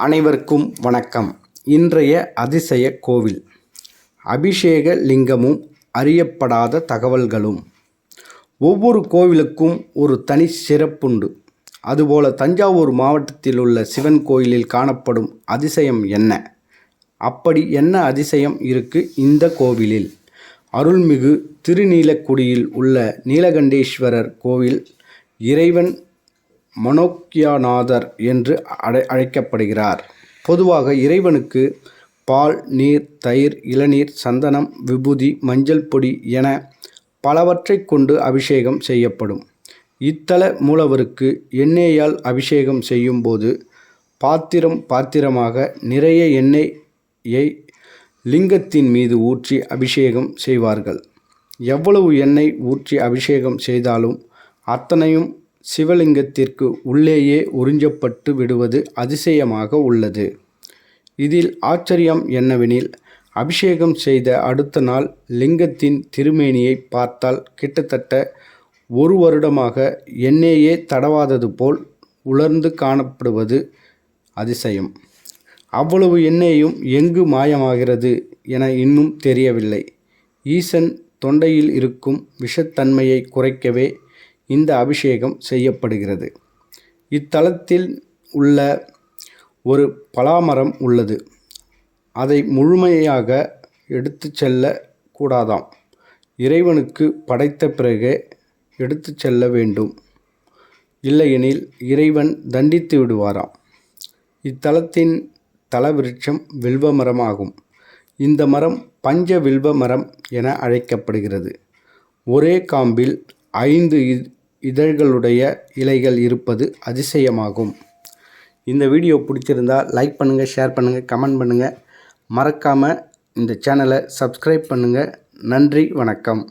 அனைவருக்கும் வணக்கம். இன்றைய அதிசய கோவில். அபிஷேக லிங்கமும் அறியப்படாத தகவல்களும். ஒவ்வொரு கோவிலுக்கும் ஒரு தனி சிறப்புண்டு. அதுபோல தஞ்சாவூர் மாவட்டத்தில் உள்ள சிவன் கோயிலில் காணப்படும் அதிசயம் என்ன? அப்படி என்ன அதிசயம் இருக்கு இந்த கோவிலில்? அருள்மிகு திருநீலக்குடியில் உள்ள நீலகண்டேஸ்வரர் கோவில் இறைவன் மனோக்யாநாதர் என்று அழை அழைக்கப்படுகிறார். பொதுவாக இறைவனுக்கு பால் நீர் தயிர் இளநீர் சந்தனம் விபூதி மஞ்சள் பொடி என பலவற்றைக் கொண்டு அபிஷேகம் செய்யப்படும். இத்தல மூலவருக்கு எண்ணெயால் அபிஷேகம் செய்யும்போது பாத்திரம் பாத்திரமாக நிறைய எண்ணெயை லிங்கத்தின் மீது ஊற்றி அபிஷேகம் செய்வார்கள். எவ்வளவு எண்ணெய் ஊற்றி அபிஷேகம் செய்தாலும் அத்தனையும் சிவலிங்கத்திற்கு உள்ளேயே உறிஞ்சப்பட்டு விடுவது அதிசயமாக உள்ளது. இதில் ஆச்சரியம் என்னவெனில் அபிஷேகம் செய்த அடுத்த நாள் லிங்கத்தின் திருமேனியை பார்த்தால் கிட்டத்தட்ட ஒரு வருடமாக எண்ணெயே தடவாதது போல் உலர்ந்து காணப்படுவது அதிசயம். அவ்வளவு எண்ணெயும் எங்கு மாயமாகிறது என இன்னும் தெரியவில்லை. ஈசன் தொண்டையில் இருக்கும் விஷத்தன்மையை குறைக்கவே இந்த அபிஷேகம் செய்யப்படுகிறது. இத்தலத்தில் உள்ள ஒரு பலாமரம் உள்ளது. அதை முழுமையாக எடுத்து செல்ல கூடாதாம். இறைவனுக்கு படைத்த பிறகே எடுத்து செல்ல வேண்டும். இல்லையெனில் இறைவன் தண்டித்து விடுவாராம். இத்தலத்தின் தலவிருட்சம் வில்வ மரமாகும் இந்த மரம் பஞ்ச வில்வ மரம் என அழைக்கப்படுகிறது. ஒரே காம்பில் ஐந்து இதழ்களுடைய இலைகள் இருப்பது அதிசயமாகும். இந்த வீடியோ பிடிச்சிருந்தா லைக் பண்ணுங்கள் ஷேர் பண்ணுங்கள் கமெண்ட் பண்ணுங்கள் மறக்காமல் இந்த சேனலை சப்ஸ்கிரைப் பண்ணுங்கள் நன்றி வணக்கம்.